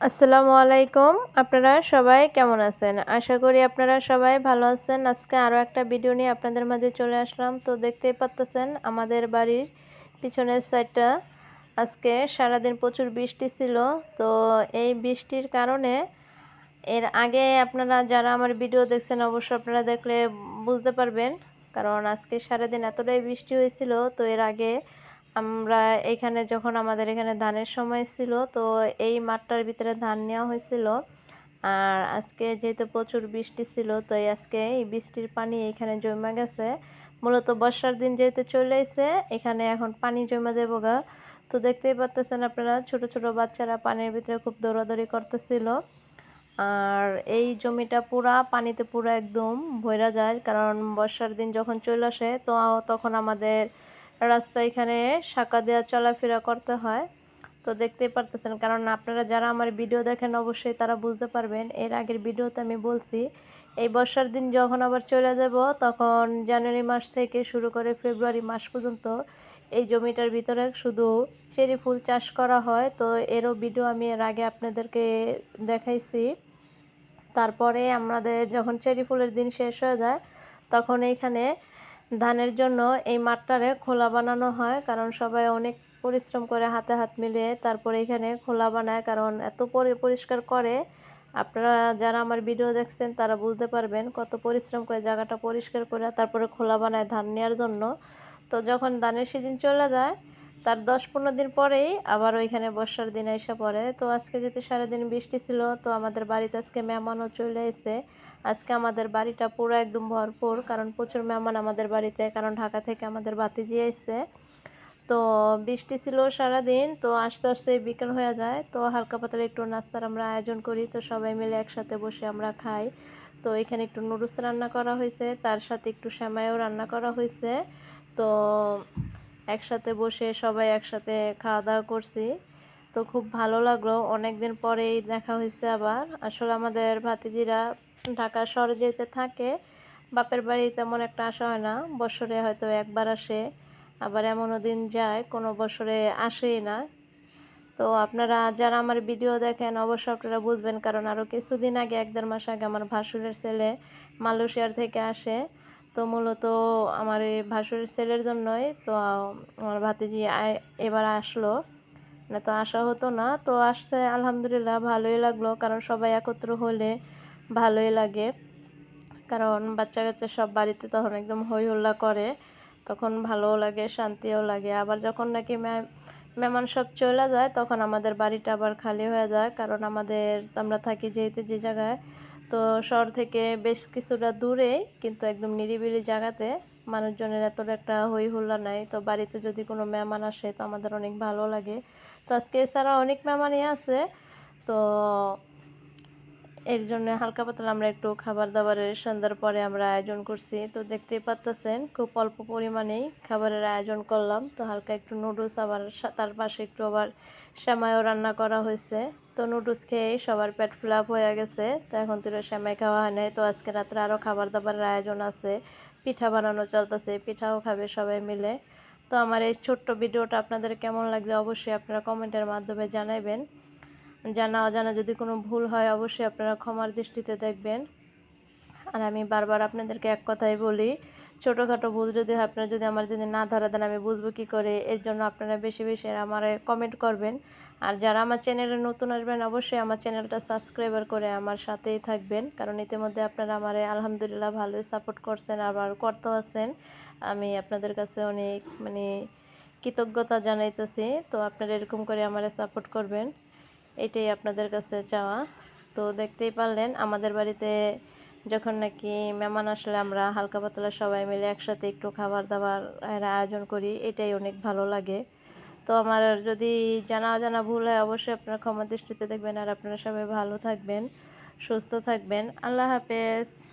আসসালামু আলাইকুম। আপনারা সবাই কেমন আছেন? আশা করি আপনারা সবাই ভালো আছেন। আজকে আরও একটা ভিডিও নিয়ে আপনাদের মাঝে চলে আসলাম। তো দেখতেই পাচ্তেছেন আমাদের বাড়ির পিছনের সাইডটা আজকে সারাদিন প্রচুর বৃষ্টি ছিল। তো এই বৃষ্টির কারণে এর আগে আপনারা যারা আমার ভিডিও দেখছেন অবশ্য আপনারা দেখলে বুঝতে পারবেন। কারণ আজকে সারাদিন এতটাই বৃষ্টি হয়েছিল। তো এর আগে আমরা এখানে যখন আমাদের এখানে ধানের সময় ছিল, তো এই মাঠটার ভিতরে ধান নেওয়া হয়েছিল। আর আজকে যেহেতু প্রচুর বৃষ্টি ছিল, তো আজকে এই বৃষ্টির পানি এখানে জমে গেছে। মূলত বর্ষার দিন যেহেতু চলে এসে এখানে এখন পানি জমে যাব গা। তো দেখতেই পাচ্তেছেন আপনারা, ছোট ছোট বাচ্চারা পানির ভিতরে খুব দৌড়াদৌড়ি করতেছিল। আর এই জমিটা পুরা পানিতে পুরো একদম ভরা যায়, কারণ বর্ষার দিন যখন চলে আসে, তো তখন আমাদের রাস্তা এখানে শাঁকা দেওয়া চলাফেরা করতে হয়। তো দেখতেই পারতেছেন, কারণ আপনারা যারা আমার ভিডিও দেখেন অবশ্যই তারা বুঝতে পারবেন। এর আগের ভিডিওতে আমি বলছি, এই বর্ষার দিন যখন আবার চলে যাব, তখন জানুয়ারি মাস থেকে শুরু করে ফেব্রুয়ারি মাস পর্যন্ত এই জমিটার ভিতরে শুধু চেরি ফুল চাষ করা হয়। তো এরও ভিডিও আমি এর আগে আপনাদেরকে দেখাইছি। তারপরে আমাদের যখন চেরি ফুলের দিন শেষ হয়ে যায়, তখন এইখানে ধানের জন্য এই মাঠটারে খোলা বানানো হয়, কারণ সবাই অনেক পরিশ্রম করে হাতে হাত মিলিয়ে তারপরে এখানে খোলা বানায়, কারণ এত পরিষ্কার করে। আপনারা যারা আমার ভিডিও দেখছেন, তারা বুঝতে পারবেন কত পরিশ্রম করে জায়গাটা পরিষ্কার করে তারপরে খোলা বানায় ধান নেওয়ার জন্য। তো যখন ধানের সিজন চলে যায়, তার দশ পনেরো দিন পরেই আবার ওইখানে বর্ষার দিন এসে পড়ে। তো আজকে যেহেতু সারাদিন বৃষ্টি ছিল, তো আমাদের বাড়িতে আজকে মেহমানও চলে এসে আজকে আমাদের বাড়িটা পুরো একদম ভরপুর, কারণ প্রচুর মেহমান আমাদের বাড়িতে, কারণ ঢাকা থেকে আমাদের বাতিজি এসছে তো বৃষ্টি ছিল সারাদিন, তো আস্তে আস্তে বিকেল হয়ে যায়, তো হালকা পাতলা একটু নাস্তার আমরা আয়োজন করি, তো সবাই মিলে একসাথে বসে আমরা খাই। তো এখানে একটু নুডলস রান্না করা হয়েছে, তার সাথে একটু শ্যামাইও রান্না করা হয়েছে। তো একসাথে বসে সবাই একসাথে খাওয়া দাওয়া করছি। তো খুব ভালো লাগল অনেক দিন পরেই দেখা হয়েছে আবার। আসলে আমাদের ভাতিজিরা ঢাকা শহরে যেতে থাকে, বাপের বাড়ি তেমন একটা আসা হয় না। বছরে হয়তো একবার আসে, আবার এমনও দিন যায়, কোনো বছরে আসেই না। তো আপনারা যারা আমার ভিডিও দেখেন, অবশ্যই আপনারা বুঝবেন, কারণ আরও কিছুদিন আগে, এক দেড় মাস আগে আমার ভাসুরের ছেলে মালয়েশিয়ার থেকে আসে। তো মূলত আমার এই ভাসুরের ছেলের জন্যই তো আমার ভাতিজি এবার আসলো। না তো আসা হতো না, তো আসছে, আলহামদুলিল্লাহ, ভালোই লাগল। কারণ সবাই একত্র হলে ভালোই লাগে। কারণ বাচ্চা কাচ্চা সব বাড়িতে তখন একদম হই হল্লা করে, তখন ভালোও লাগে, শান্তিও লাগে। আবার যখন নাকি মেহমান সব চলে যায়, তখন আমাদের বাড়িটা আবার খালি হয়ে যায়। কারণ আমাদের, আমরা থাকি যেহেতু যে জায়গায়, তো শহর থেকে বেশ কিছুটা দূরেই, কিন্তু একদম নিরিবিলি জায়গাতে মানুষজনের এতটা একটা হই হুল্লা নাই। তো বাড়িতে যদি কোনো মেহমান আসে, তো আমাদের অনেক ভালো লাগে। তো আজকে এছাড়া অনেক মেহমানই আছে। তো এর জন্য হালকা পাতলা আমরা একটু খাবার দাবারের সন্ধ্যার পরে আমরা আয়োজন করছি। তো দেখতেই পাচ্তেছেন, খুব অল্প পরিমাণেই খাবারের আয়োজন করলাম। তো হালকা একটু নুডলস আবার তার পাশে একটু আবার শ্যামাইও রান্না করা হয়েছে। তো নুডলস খেয়েই সবার পেট ফ্লাপ হয়ে গেছে। তো এখন তো শ্যামাই খাওয়া হয় নাই। তো আজকে রাত্রে আরও খাবার দাবারের আয়োজন আছে। পিঠা বানানো চলতেছে, পিঠাও খাবে সবাই মিলে। তো আমার এই ছোট্ট ভিডিওটা আপনাদের কেমন লাগছে অবশ্যই আপনারা কমেন্টের মাধ্যমে জানাবেন জানা অজানা যদি কোনো ভুল হয়, অবশ্যই আপনারা ক্ষমার দৃষ্টিতে দেখবেন। আর আমি বারবার আপনাদেরকে এক কথাই বলি, ছোটোখাটো ভুল যদি আপনারা যদি আমার যদি না ধরা দেন, আমি বুঝব কী করে? এর জন্য আপনারা বেশি বেশি আমার কমেন্ট করবেন। আর যারা আমার চ্যানেলে নতুন আসবেন, অবশ্যই আমার চ্যানেলটা সাবস্ক্রাইবার করে আমার সাথেই থাকবেন। কারণ ইতিমধ্যে আপনারা আমার আলহামদুলিল্লাহ ভালোই সাপোর্ট করছেন, আবার করতেও আছেন। আমি আপনাদের কাছে অনেক মানে কৃতজ্ঞতা জানাইতেছি। তো আপনারা এরকম করে আমার সাপোর্ট করবেন। এটাই আপনাদের কাছে চাওয়া। তো দেখতেই পারলেন, আমাদের বাড়িতে যখন নাকি মেহমান আসলে আমরা হালকা পাতলা সবাই মিলে একসাথে একটু খাবার দাবার আয়োজন করি, এটাই অনেক ভালো লাগে। তো আমার যদি জানা জানা ভুল হয়, অবশ্যই আপনারা ক্ষমা দৃষ্টিতে দেখবেন। আর আপনারা সবাই ভালো থাকবেন, সুস্থ থাকবেন। আল্লাহ হাফেজ।